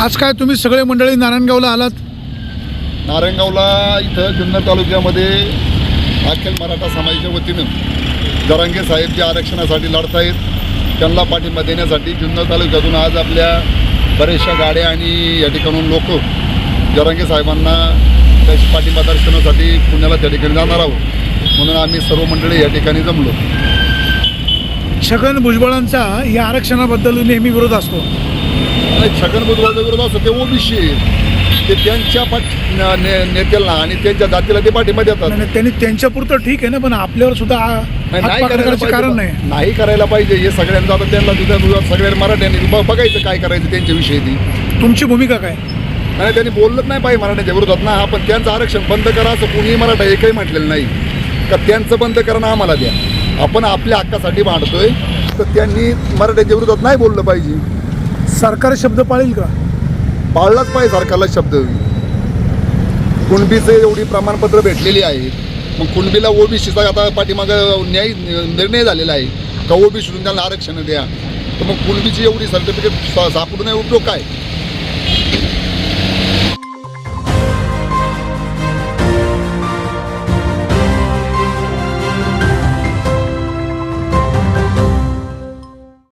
आज काय तुम्ही सगळे मंडळी नारायणगावला आलात? नारायणगावला इथं जुन्नर तालुक्यामध्ये अखिल मराठा समाजाच्या वतीनं जरांगे साहेब जे आरक्षणासाठी लढतायत त्यांना पाठिंबा देण्यासाठी जुन्नर तालुक्यातून आज आपल्या बऱ्याचशा गाड्या आणि या ठिकाणून लोक जरांगे साहेबांना त्याची पाठिंबा दर्शनासाठी पुण्याला त्या ठिकाणी जाणार आहोत. म्हणून आम्ही सर्व मंडळी या ठिकाणी जमलो. छगन भुजबळांचा या आरक्षणाबद्दल नेहमी विरोध असतो. छगन भुजबळाचा विरोध असतो ते ओबीसी ते त्यांच्या पाठ नेत्याला आणि त्यांच्या जातीला ते पाठिंबा देतात. नाही, नाही, त्यांनी त्यांच्यापुरतं ठीक आहे ना पण आपल्यावर सुद्धा आ- नाही करायला करायचं कारण पाहिजे नाही. नाही करायला पाहिजे. हे सगळ्यांना आता त्यांना तिथं सगळ्या मराठ्यांनी ब- बघायचं काय करायचं त्यांच्याविषयी ती तुमची भूमिका काय? आणि त्यांनी बोललंच नाही पाहिजे मराठ्यांच्या विरोधात. ना आपण त्यांचं आरक्षण बंद करा असं कुणीही मराठा एकही म्हटलेलं नाही. का त्यांचं बंद करा ना आम्हाला द्या. आपण आपल्या हक्कासाठी मांडतोय तर त्यांनी मराठ्यांच्या विरोधात नाही बोललं पाहिजे. सरकार शब्द पाळील का? पाळलाच पाहिजे सरकारला शब्द. कुणबीचे एवढी प्रमाणपत्र भेटलेली आहेत. मग कुणबीला ओबीसीचा आता पाठीमागं न्याय निर्णय झालेला आहे. का ओबीसीतून त्यांना आरक्षण द्या? तर मग कुणबीची एवढी सर्टिफिकेट सापडू उपयोग काय?